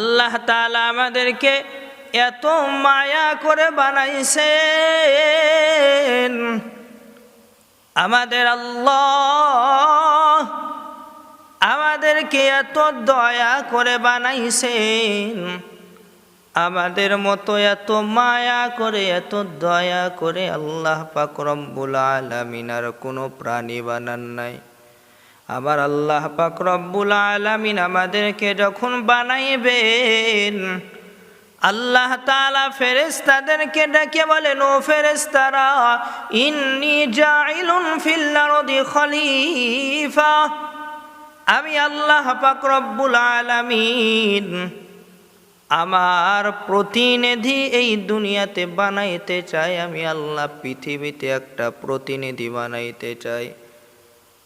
আল্লাহ তালা আমাদেরকে এত মায়া করে বানাইছেন। আমাদের আল্লাহ আমাদেরকে এত দয়া করে বানাইছেন। আমাদের মতো এত মায়া করে, এত দয়া করে আল্লাহ পাক রব্বুল আলামিন আর কোনো প্রাণী বানান নাই। আবার আল্লাহ পাক রব্বুল আলামিন আমাদেরকে যখন বানাইবেন, আল্লাহ তাআলা ফেরেশতাদেরকে ডেকে বলেন, ও ফেরেশতারা, ইন্নি জাইলুন ফিল আরদি খলিফা। আমি আল্লাহ পাক রব্বুল আলামিন আমার প্রতিনিধি এই দুনিয়াতে বানাইতে চাই। আমি আল্লাহ পৃথিবীতে একটা প্রতিনিধি বানাইতে চাই।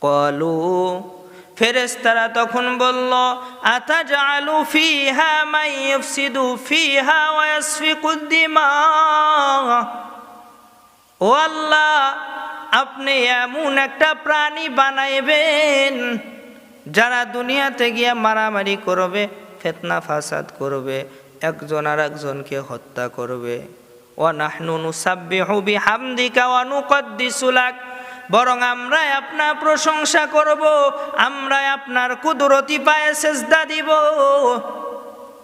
কলু ফেরেস্তারা তখন বলল আতা জালু ফিহা মাই ইফসিদু ফিহা ওয়া ইয়াসফিকুদ দিমা? ও আল্লাহ, আপনি এমন একটা প্রাণী বানাইবেন, যারা দুনিয়াতে গিয়ে মারামারি করবে, ফেতনা ফাসাদ করবে, একজন আর একজনকে হত্যা করবে। ও নাহনু নুসাব্বিহু বিহামদিকা ওয়া নুকদ্দিসু লাক। বরং আমরা আপনার প্রশংসা করব আমরা আপনার কুদরতি পায়ে সেজদা দিব।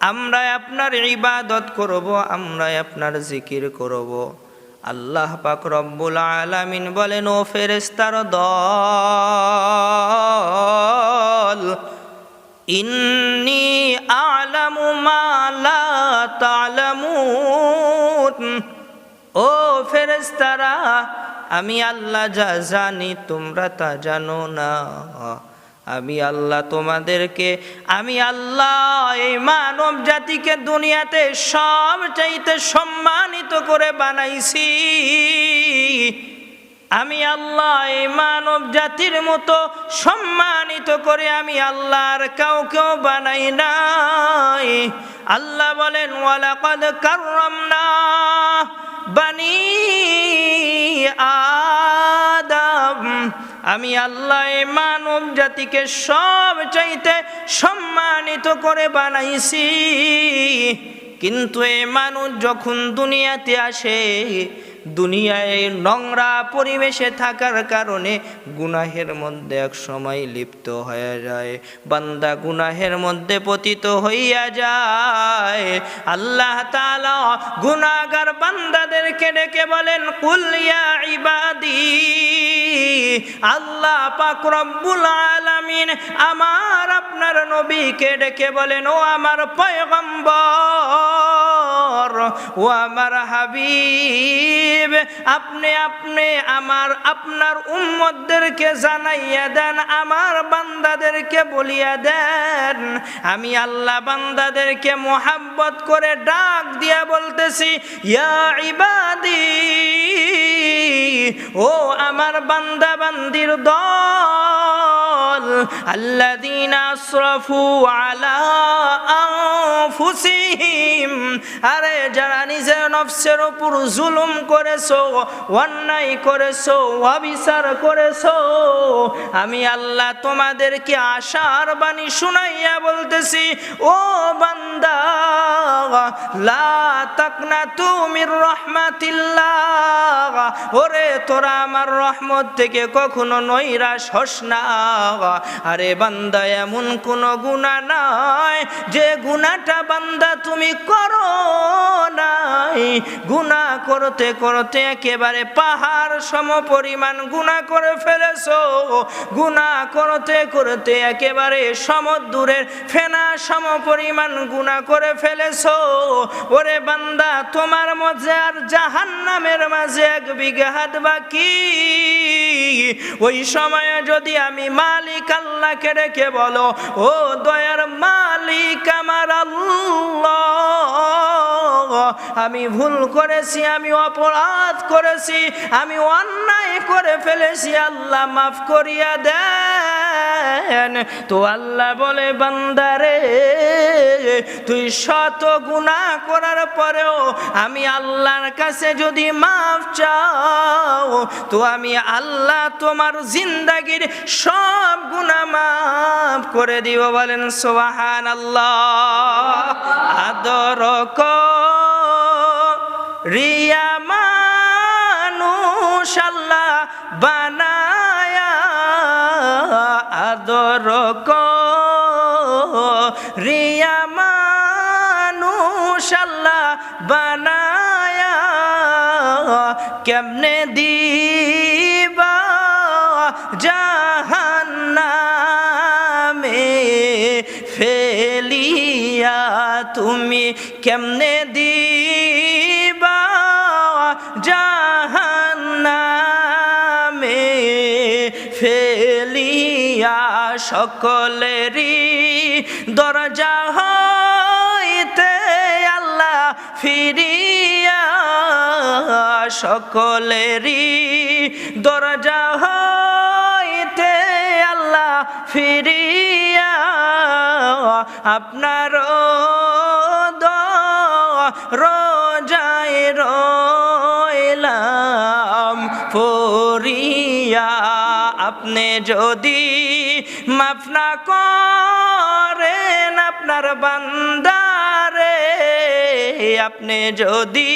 আমরা আপনার ইবাদত করব আমরা আপনার জিকির করব। আল্লাহ পাক রব্বুল আলামিন বলেন, ও ফেরেস্তার দল, ইন্নি আলামু মা লা তালামুন। ও ফেরেস্তারা আমি আল্লাহ যা জানি, তোমরা তা জানো না। আমি আল্লাহ তোমাদেরকে, আমি আল্লাহ এই মানব জাতিকে দুনিয়াতে সব চাইতে সম্মানিত করে বানাইছি। আমি আল্লাহ এই মানব জাতির মতো সম্মানিত করে আমি আল্লাহর কাউকেও বানাই নাই। আল্লাহ বলেন, ওয়ালাকাদ কাররামনা বানি আদম, আমি আল্লাহ মানব জাতিকে সব চাইতে সম্মানিত করে বানাইছি। কিন্তু এ মানুষ যখন দুনিয়াতে আসে দুনিয়ায় নোংরা পরিবেশে থাকার কারণে গুনাহের মধ্যে এক সময় লিপ্ত হয়ে যায়। বান্দা গুনাহের মধ্যে পতিত হইয়া যায়। আল্লাহ তাআলা গুনাহগার বান্দাদেরকে ডেকে বলেন, কুল ইয়া ইবাদি, আল্লাহ পাক আলামিন আমার আপনার নবীকে ডেকে বলেন, ও আমার পয়গম্বর, ও আমার হাবিব, আপনি আপনি আমার, আপনার উম্মতদেরকে জানাইয়া দেন, আমার বান্দাদেরকে বলিয়া দেন। আমি আল্লাহ বান্দাদেরকে মোহাব্বত করে ডাক দিয়া বলতেছি, ইয়া ইবাদি, ও আমার বান্দা বান্দির দল আরে, যারা নিজের নফসের উপর জুলুম করেছ, অন্যায় করেছ, অবিচার করেছ, আমি আল্লাহ তোমাদেরকে আশার বাণী শুনাইয়া বলতেছি, ও বান্দা, লা তাকনা তুমির ওরে, তোরা আমার রহমত থেকে কখনো নৈরাশ হস না। আরে বান্দা, এমন কোনো গুণা নাই। যে গুণাটা বান্দা তুমি করো নাই। গুণা করতে করতে একেবারে পাহাড় সম পরিমাণ গুণা করে ফেলেছো। গুণা করতে করতে একেবারে সমুদ্রের ফেনা সম পরিমাণ গুণা করে ফেলেছো। ওরে বান্দা, তোমার মাঝে আর জাহান্নামের মাঝে এক বিঘাত বাকি। ওই সময়ে যদি আমি মালিক আল্লাহকে রেখে বলো, ও দয়ার মালিক আমার আল্লাহ, আমি ভুল করেছি, আমি অপরাধ করেছি, আমি অন্যায় করে ফেলেছি, আল্লাহ মাফ করিয়া দেন। দেন তো আল্লাহ বলে, বান্দারে, তুই শত গুণা করার পরেও আমি আল্লাহর কাছে যদি মাফ চাও, তো আমি আল্লাহ তোমার জিন্দাগির সব গুণা মাফ করে দিব। বলেন সোহান আল্লাহ আদর রিয়া দিবা জাহান্নামে ফেলিয়া তুমি কেমনে দিবা জাহান্নামে ফেলিয়া সকলেরই দরজা সকলেরই দরজা হইতে আল্লাহ ফিরিয়া আপনার রোজায় রইলাম পরিয়া আপনি যদি মাফনা করেন আপনার বান্দারে আপনি যদি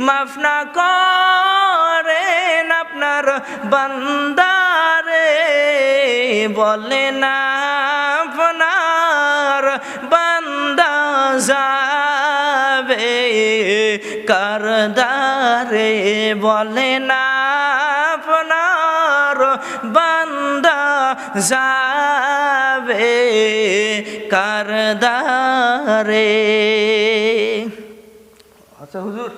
মাফ না করেন আপনার বান্দারে বলে না আপনার বান্দা যাবে কারদারে বলে না আপনার বান্দা যাবে কারদারে আচ্ছা হুজুর